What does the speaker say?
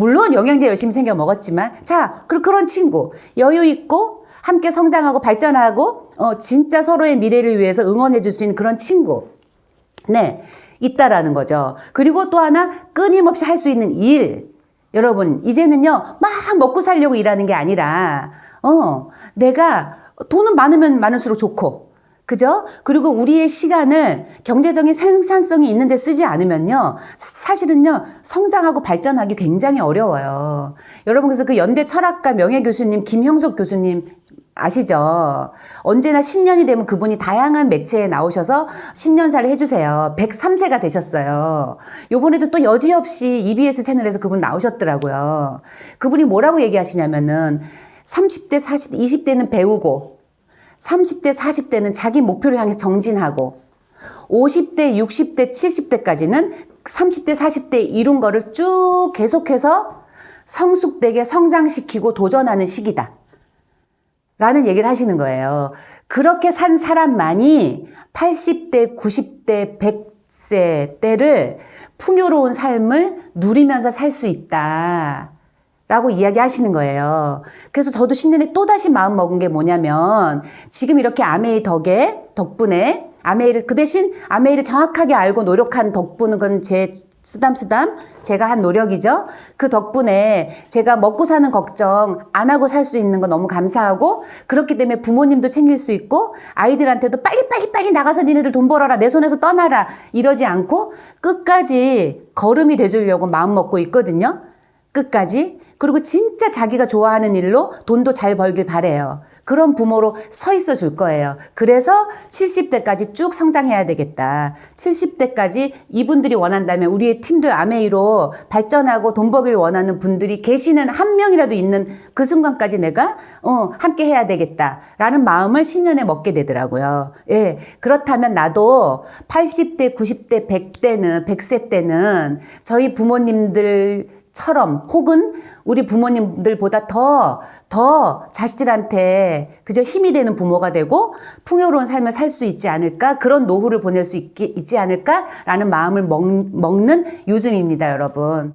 물론 영양제 열심히 챙겨 먹었지만 자 그- 그런 친구 여유 있고 함께 성장하고 발전하고 어, 진짜 서로의 미래를 위해서 응원해 줄 수 있는 그런 친구 네 있다라는 거죠. 그리고 또 하나 끊임없이 할 수 있는 일 여러분 이제는요 막 먹고 살려고 일하는 게 아니라 어 내가 돈은 많으면 많을수록 좋고 그죠? 그리고 우리의 시간을 경제적인 생산성이 있는데 쓰지 않으면요, 사실은요, 성장하고 발전하기 굉장히 어려워요. 여러분, 그래서 그 연대 철학가 명예교수님, 김형석 교수님, 아시죠? 언제나 신년이 되면 그분이 다양한 매체에 나오셔서 신년사를 해주세요. 103세가 되셨어요. 요번에도 또 여지없이 EBS 채널에서 그분 나오셨더라고요. 그분이 뭐라고 얘기하시냐면은 30대, 40대, 20대는 배우고 30대, 40대는 자기 목표를 향해 정진하고 50대, 60대, 70대까지는 30대, 40대 이룬 거를 쭉 계속해서 성숙되게 성장시키고 도전하는 시기다. 라는 얘기를 하시는 거예요. 그렇게 산 사람만이 80대, 90대, 100세 때를 풍요로운 삶을 누리면서 살 수 있다. 라고 이야기 하시는 거예요. 그래서 저도 신년에 또다시 마음 먹은 게 뭐냐면 지금 이렇게 아메이 덕에, 덕분에 아메이를 그 대신 아메이를 정확하게 알고 노력한 덕분은 그건 제 쓰담쓰담 제가 한 노력이죠. 그 덕분에 제가 먹고 사는 걱정 안 하고 살 수 있는 거 너무 감사하고 그렇기 때문에 부모님도 챙길 수 있고 아이들한테도 빨리 빨리 빨리 나가서 니네들 돈 벌어라 내 손에서 떠나라 이러지 않고 끝까지 걸음이 돼주려고 마음 먹고 있거든요. 끝까지. 그리고 진짜 자기가 좋아하는 일로 돈도 잘 벌길 바래요. 그런 부모로 서 있어 줄 거예요. 그래서 70대까지 쭉 성장해야 되겠다. 70대까지 이분들이 원한다면 우리의 팀들 아메이로 발전하고 돈 벌길 원하는 분들이 계시는 한 명이라도 있는 그 순간까지 내가 어, 함께 해야 되겠다라는 마음을 신년에 먹게 되더라고요. 예. 그렇다면 나도 80대, 90대, 100대는 100세 때는 저희 부모님들 처럼 혹은 우리 부모님들보다 더, 더 자식들한테 그저 힘이 되는 부모가 되고 풍요로운 삶을 살 수 있지 않을까 그런 노후를 보낼 수 있기, 있지 않을까 라는 마음을 먹, 먹는 요즘입니다, 여러분.